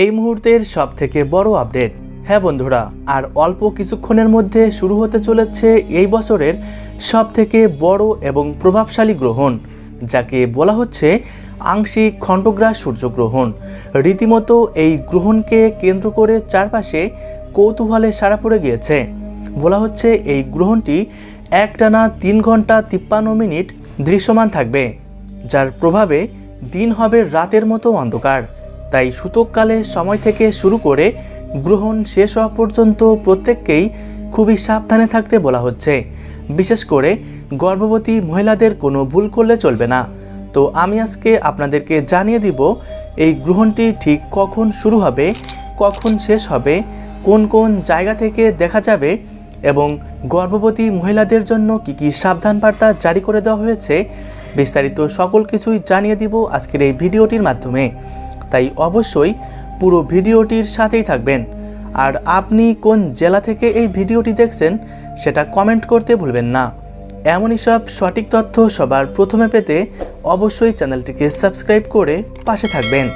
এই মুহূর্তের সব থেকে বড় আপডেট। হ্যাঁ বন্ধুরা, আর অল্প কিছুক্ষণের মধ্যে শুরু হতে চলেছে এই বছরের সব থেকে বড় এবং প্রভাবশালী গ্রহণ, যাকে বলা হচ্ছে আংশিক খণ্ডগ্রাস সূর্যগ্রহণ। রীতিমতো এই গ্রহণকে কেন্দ্র করে চারপাশে কৌতূহলে সারা পড়ে গিয়েছে। বলা হচ্ছে এই গ্রহণটি একটানা তিন ঘণ্টা তিপ্পান্ন মিনিট দৃশ্যমান থাকবে, যার প্রভাবে দিন হবে রাতের মতো অন্ধকার। তাই সূতককালে সময় থেকে শুরু করে গ্রহণ শেষ হওয়া পর্যন্ত প্রত্যেককেই খুবই সাবধানে থাকতে বলা হচ্ছে। বিশেষ করে গর্ভবতী মহিলাদের কোনো ভুল করলে চলবে না। তো আমি আজকে আপনাদেরকে জানিয়ে দিব এই গ্রহণটি ঠিক কখন শুরু হবে, কখন শেষ হবে, কোন কোন জায়গা থেকে দেখা যাবে এবং গর্ভবতী মহিলাদের জন্য কি কি সাবধান বার্তা জারি করে দেওয়া হয়েছে, বিস্তারিত সকল কিছুই জানিয়ে দিব আজকের এই ভিডিওটির মাধ্যমে। তাই অবশ্যই পুরো ভিডিওটির সাথেই থাকবেন। আর আপনি কোন জেলা থেকে এই ভিডিওটি দেখছেন, সেটা কমেন্ট করতে ভুলবেন না। এমনই সব সঠিক তথ্য সবার প্রথমে পেতে অবশ্যই চ্যানেলটিকে সাবস্ক্রাইব করে পাশে থাকবেন।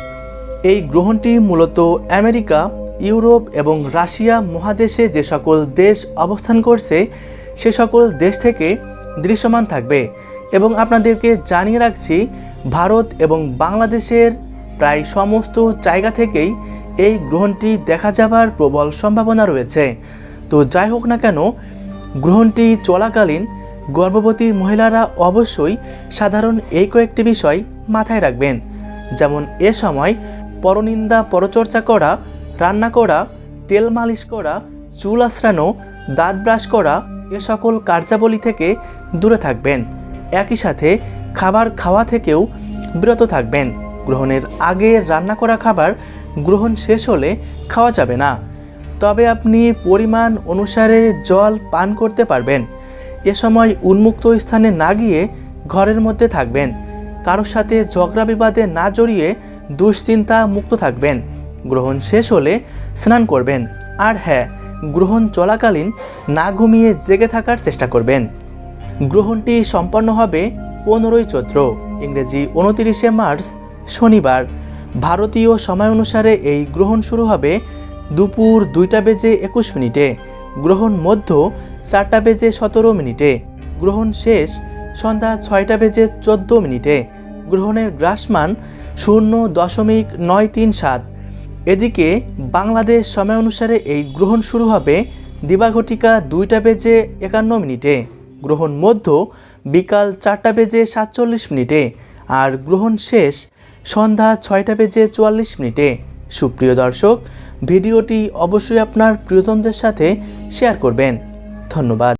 এই গ্রহণটি মূলত আমেরিকা, ইউরোপ এবং রাশিয়া মহাদেশে যে সকল দেশ অবস্থান করছে, সে সকল দেশ থেকে দৃশ্যমান থাকবে। এবং আপনাদেরকে জানিয়ে রাখছি, ভারত এবং বাংলাদেশের প্রায় সমস্ত জায়গা থেকেই এই গ্রহণটি দেখা যাবার প্রবল সম্ভাবনা রয়েছে। তো যাই হোক না কেন, গ্রহণটি চলাকালীন গর্ভবতী মহিলারা অবশ্যই সাধারণ এই কয়েকটি বিষয় মাথায় রাখবেন। যেমন এ সময় পরনিন্দা পরচর্চা করা, রান্না করা, তেল মালিশ করা, চুল আশ্রানো দাঁত ব্রাশ করা এ সকল কার্যাবলী থেকে দূরে থাকবেন। একই সাথে খাবার খাওয়া থেকেও বিরত থাকবেন। গ্রহণের আগে রান্না করা খাবার গ্রহণ শেষ হলে খাওয়া যাবে না। তবে আপনি পরিমাণ অনুসারে জল পান করতে পারবেন। এ সময় উন্মুক্ত স্থানে না গিয়ে ঘরের মধ্যে থাকবেন। কারোর সাথে ঝগড়া বিবাদে না জড়িয়ে দুশ্চিন্তা মুক্ত থাকবেন। গ্রহণ শেষ হলে স্নান করবেন। আর হ্যাঁ গ্রহণ চলাকালীন না ঘুমিয়ে জেগে থাকার চেষ্টা করবেন। গ্রহণটি সম্পন্ন হবে পনেরোই চৈত্র, ইংরেজি উনতিরিশে মার্চ শনিবার। ভারতীয় সময় অনুসারে এই গ্রহণ শুরু হবে দুপুর দুইটা বেজে একুশ মিনিটে। গ্রহণ মধ্য চারটা বেজে সতেরো মিনিটে। গ্রহণ শেষ সন্ধ্যা ছয়টা বেজে চোদ্দ মিনিটে। গ্রহণের গ্রাসমান শূন্য দশমিক নয় তিন সাত। এদিকে বাংলাদেশ সময় অনুসারে এই গ্রহণ শুরু হবে দিবাঘটিকা দুইটা বেজে একান্ন মিনিটে। গ্রহণ মধ্য বিকাল চারটা বেজে সাতচল্লিশ মিনিটে আর গ্রহণ শেষ সন্ধ্যা ছয়টা বেজে চুয়াল্লিশ মিনিটে। সুপ্রিয় দর্শক, ভিডিওটি অবশ্যই আপনার প্রিয়জনদের সাথে শেয়ার করবেন। ধন্যবাদ।